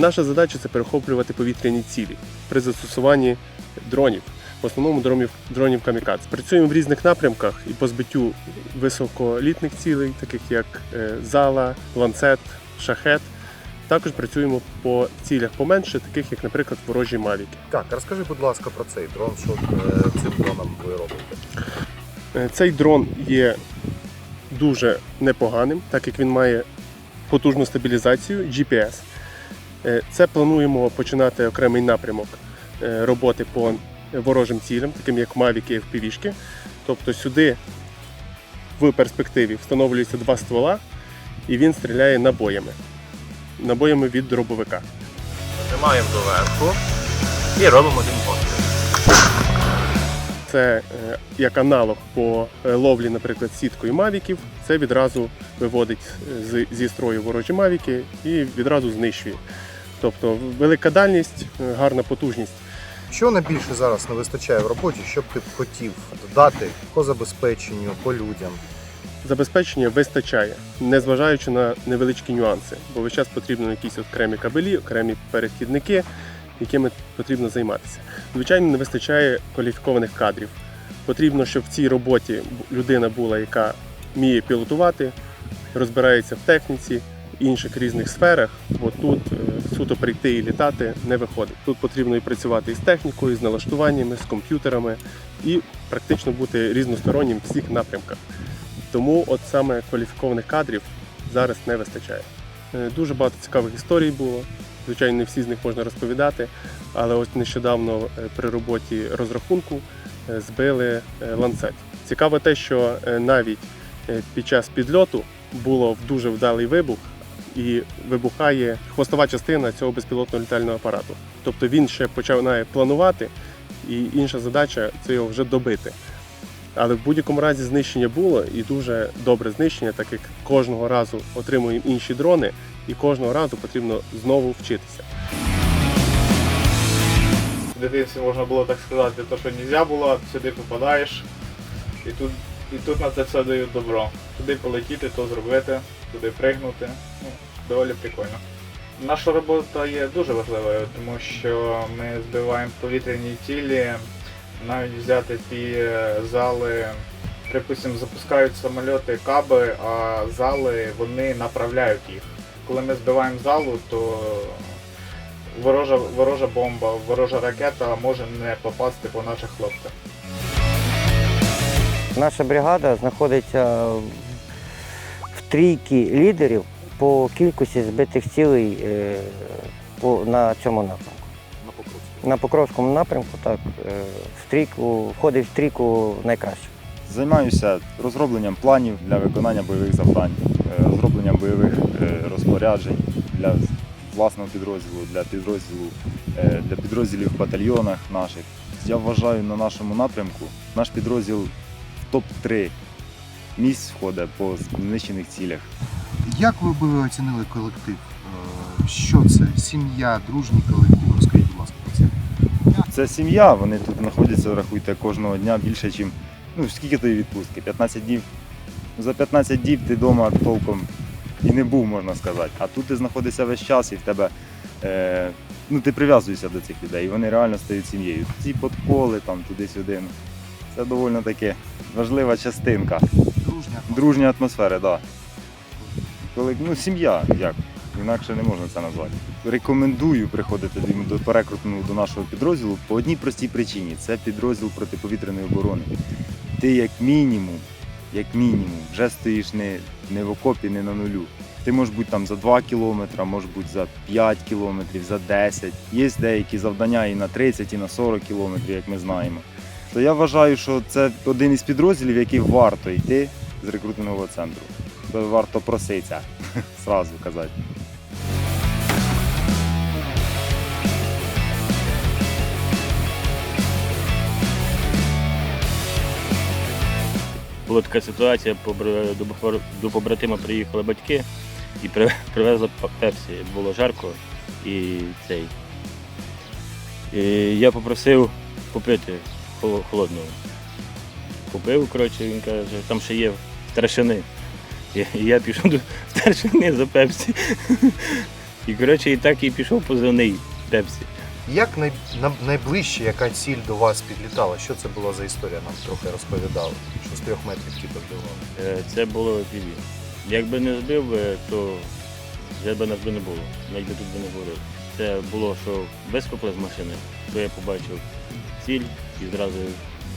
Наша задача це перехоплювати повітряні цілі при застосуванні дронів, в основному дронів, дронів камікадзе. Працюємо в різних напрямках і по збиттю високолітних цілей, таких як е, зала, ланцет, шахет. Також працюємо по цілях поменше, таких як, наприклад, ворожі мавіки. Так, розкажи, будь ласка, про цей дрон, що е, цим дроном ви робите. Е, Цей дрон є дуже непоганим, так як він має потужну стабілізацію GPS. Е, Це плануємо починати окремий напрямок е, роботи по ворожим цілям, таким як Mavic і FPV-шки. Тобто сюди в перспективі встановлюється два ствола, і він стріляє набоями. Набоями від дробовика. Нажимаємо доверху і робимо один постріл. Це е, як аналог по е, ловлі, наприклад, сіткою мавіків. Це відразу виводить е, зі строю ворожі мавіки і відразу знищує. Тобто велика дальність, е, гарна потужність. Що найбільше зараз не вистачає в роботі, що б ти б хотів додати по забезпеченню, по людям? Забезпечення вистачає, незважаючи на невеличкі нюанси, бо весь час потрібно якісь окремі кабелі, окремі перехідники, якими потрібно займатися. Звичайно, не вистачає кваліфікованих кадрів. Потрібно, щоб в цій роботі людина була, яка вміє пілотувати, розбирається в техніці, інших різних сферах, бо тут е, суто прийти і літати не виходить. Тут потрібно і працювати і з технікою, з налаштуваннями, з комп'ютерами і практично бути різностороннім в всіх напрямках. Тому от саме кваліфікованих кадрів зараз не вистачає. Е, Дуже багато цікавих історій було. Звичайно, не всі з них можна розповідати, але ось нещодавно е, при роботі розрахунку збили ланцет. Цікаво те, що навіть під час підльоту було дуже вдалий вибух і вибухає хвостова частина цього безпілотного літального апарату. Тобто він ще починає планувати, і інша задача це його вже добити. Але в будь-якому разі знищення було і дуже добре знищення, так як кожного разу отримуємо інші дрони, і кожного разу потрібно знову вчитися. В дитинстві можна було так сказати, то що не можна було, сюди попадаєш, і тут, і тут на це все дають добро. Туди полетіти, то зробити, туди пригнути. Ну, доволі прикольно. Наша робота є дуже важливою, тому що ми збиваємо повітряні цілі, навіть взяти ті е, зали, припустимо, запускають самольоти каби, а зали вони направляють їх. Коли ми збиваємо залу, то ворожа, ворожа бомба, ворожа ракета може не попасти по наших хлопцях. Наша бригада знаходиться в трійці лідерів по кількості збитих цілей е, на цьому напрямку. На покрутку. На Покровському напрямку так, е, в трійку, входить в трійку найкраще. Займаюся розробленням планів для виконання бойових завдань, е, розробленням бойових розпоряджень для власного підрозділу, для підрозділу, для підрозділів в батальйонах наших. Я вважаю на нашому напрямку наш підрозділ в топ-3 місць входить по знищених цілях. Як ви би оцінили колектив? Е, Що це? Сім'я, дружній колектив? Розкажіть, будь ласка, про це. Це сім'я, вони тут знаходяться, рахуйте, кожного дня більше, ніж. Ну, скільки тої відпустки? 15 днів. За 15 днів ти вдома толком і не був, можна сказати. А тут ти знаходишся весь час і в тебе. Е, ну, ти прив'язуєшся до цих людей, і вони реально стають сім'єю. Ці подколи там туди-сюди. Ну, це доволі таки важлива частинка. Дружня. Дружня атмосфера, так. Да. Коли, ну, сім'я, як, інакше не можна це назвати. Рекомендую приходити до- перекрутного до нашого підрозділу по одній простій причині. Це підрозділ протиповітряної оборони. Ти як мінімум, як мінімум, вже стоїш не, не в окопі, не на нулю. Ти можеш бути там за 2 кілометри, може бути за 5 кілометрів, за 10. Є деякі завдання і на 30, і на 40 кілометрів, як ми знаємо. То я вважаю, що це один із підрозділів, який варто йти з рекрутингового центру. То варто проситися, зразу казати. Була така ситуація, до побратима приїхали батьки і привезли пепсі. Було жарко і цей. І я попросив попити холодного. Купив, коротше, він каже, там ще є старшини. І я пішов до старшини за пепсі. І коротше, і так і пішов позивний Пепсі. Як най, найближче, яка ціль до вас підлітала? Що це була за історія? Нам трохи розповідали, що з трьох метрів ті підбивали. Е, Це було піві. Якби не збив, е, то вже би нас би не було. Навіть би тут би не було. Це було, що вископли з машини, то я побачив ціль і зразу,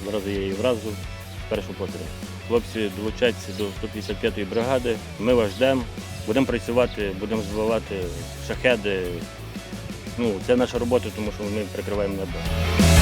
зразу я її вразу з першого пострілу. Хлопці долучаться до 155-ї бригади. Ми вас ждемо, будемо працювати, будемо збивати шахеди. Ну, це наша робота, тому що ми прикриваємо небо.